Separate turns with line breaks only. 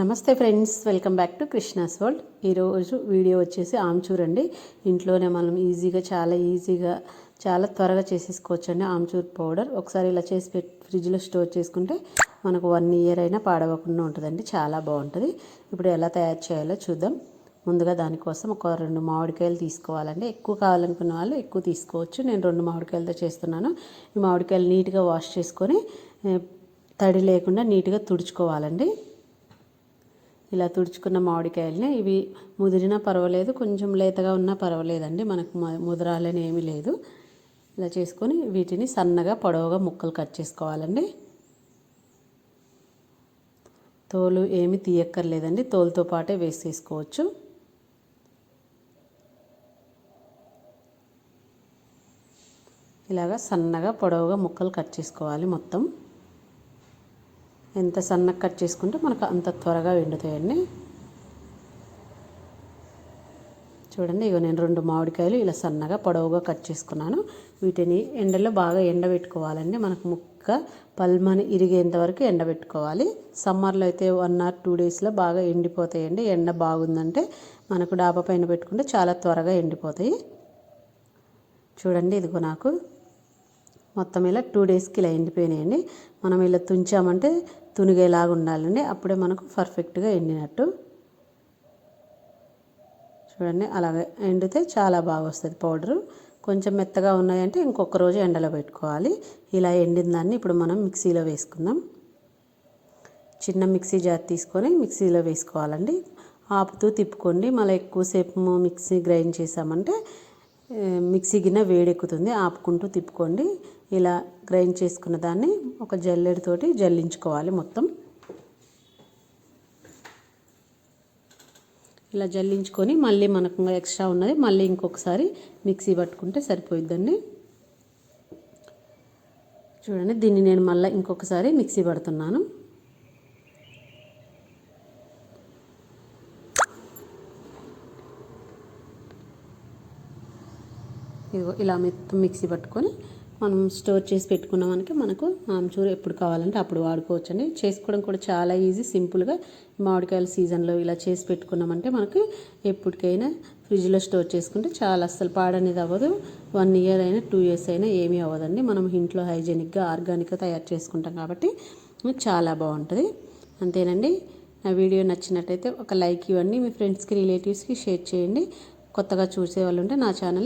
నమస్తే friends welcome back to Krishna's world. ఈరోజు video వచ్చేసి ఆమ్చూర్ అండి. ఇంట్లోనే మనం ఈజీగా చాలా ఈజీగా చాలా త్వరగా చేసేసుకోవచ్చు అండి ఆమ్చూర్ పౌడర్. ఒకసారి ఇలా చేసి పెట్టి ఫ్రిడ్జ్లో స్టోర్ చేసుకుంటే మనకు వన్ ఇయర్ అయినా పాడవకుండా ఉంటుందండి చాలా బాగుంటుంది. ఇప్పుడు ఎలా తయారు చేయాలో చూద్దాం. ముందుగా దానికోసం ఒక రెండు మామిడికాయలు తీసుకోవాలండి. ఎక్కువ కావాలనుకున్న వాళ్ళు ఎక్కువ తీసుకోవచ్చు. నేను రెండు మామిడికాయలతో చేస్తున్నాను. ఈ మామిడికాయలు నీట్గా వాష్ చేసుకొని తడి లేకుండా నీట్గా తుడుచుకోవాలండి. ఇలా తుడుచుకున్న మామిడికాయలని ఇవి ముదిరినా పర్వాలేదు కొంచెం లేతగా ఉన్నా పర్వాలేదండి మనకు మ- ముదరాలని ఏమీ లేదు. ఇలా చేసుకొని వీటిని సన్నగా పొడవుగా ముక్కలు కట్ చేసుకోవాలండి. తోలు ఏమి తీయక్కర్లేదండి తోలుతో పాటే వేసేసుకోవచ్చు. ఇలాగా సన్నగా పొడవుగా ముక్కలు కట్ చేసుకోవాలి మొత్తం. ఎంత సన్నగా కట్ చేసుకుంటే మనకు అంత త్వరగా ఎండుతాయండి. చూడండి ఇగో నేను రెండు మామిడికాయలు ఇలా సన్నగా పొడవుగా కట్ చేసుకున్నాను. వీటిని ఎండలో బాగా ఎండబెట్టుకోవాలండి. మనకు ముక్క పల్మని ఇరిగేంత వరకు ఎండబెట్టుకోవాలి. సమ్మర్లో అయితే వన్ ఆర్ టూ డేస్లో బాగా ఎండిపోతాయండి. ఎండ బాగుందంటే మనకు డాబా పైన పెట్టుకుంటే చాలా త్వరగా ఎండిపోతాయి. చూడండి ఇదిగో నాకు మొత్తం ఇలా టూ డేస్కి ఇలా ఎండిపోయినాయండి. మనం ఇలా తుంచామంటే తునిగేలాగా ఉండాలండి. అప్పుడే మనకు పర్ఫెక్ట్గా ఎండినట్టు. చూడండి అలాగే ఎండితే చాలా బాగా వస్తుంది పౌడరు కొంచెం మెత్తగా ఉన్నాయంటే ఇంకొక రోజు ఎండలో పెట్టుకోవాలి. ఇలా ఎండిన దాన్ని ఇప్పుడు మనం మిక్సీలో వేసుకుందాం. చిన్న మిక్సీ జార్ తీసుకొని మిక్సీలో వేసుకోవాలండి. ఆపుతూ తిప్పుకోండి. మళ్ళీ ఎక్కువసేపు మిక్సీ గ్రైండ్ చేసామంటే మిక్సీ గిన్నె వేడెక్కుతుంది ఆపుకుంటూ తిప్పుకోండి. ఇలా గ్రైండ్ చేసుకున్న దాన్ని ఒక జల్లెడతోటి జల్లించుకోవాలి మొత్తం. ఇలా జల్లించుకొని మళ్ళీ మనకు ఇంకా ఎక్స్ట్రా ఉన్నది మళ్ళీ ఇంకొకసారి మిక్సీ పట్టుకుంటే సరిపోయిద్దండి. చూడండి దీన్ని నేను మళ్ళీ ఇంకొకసారి మిక్సీ పడుతున్నాను. ఇదిగో ఇలా మొత్తం మిక్సీ పట్టుకొని మనం స్టోర్ చేసి పెట్టుకున్నామంటే మనకు ఆమ్చూరు ఎప్పుడు కావాలంటే అప్పుడు వాడుకోవచ్చండి. చేసుకోవడం కూడా చాలా ఈజీ సింపుల్గా మామిడికాయల సీజన్లో ఇలా చేసి పెట్టుకున్నామంటే మనకి ఎప్పటికైనా ఫ్రిడ్జ్లో స్టోర్ చేసుకుంటే చాలా అస్సలు పాడనేది అవ్వదు. వన్ ఇయర్ అయినా టూ ఇయర్స్ అయినా ఏమీ అవ్వదండి. మనం ఇంట్లో హైజెనిక్గా ఆర్గానిక్గా తయారు చేసుకుంటాం కాబట్టి చాలా బాగుంటుంది. అంతేనండి. నా వీడియో నచ్చినట్టయితే ఒక లైక్ ఇవ్వండి. మీ ఫ్రెండ్స్కి రిలేటివ్స్కి షేర్ చేయండి. కొత్తగా చూసే వాళ్ళు ఉంటే నా ఛానల్